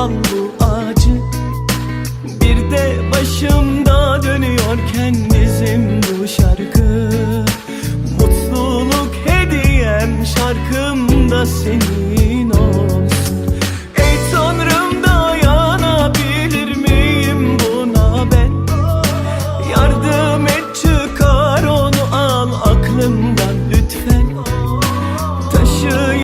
ondan bu acı Bir de başımda dönüyorken bizim bu şarkı. Mutluluk hediyem şarkımda senin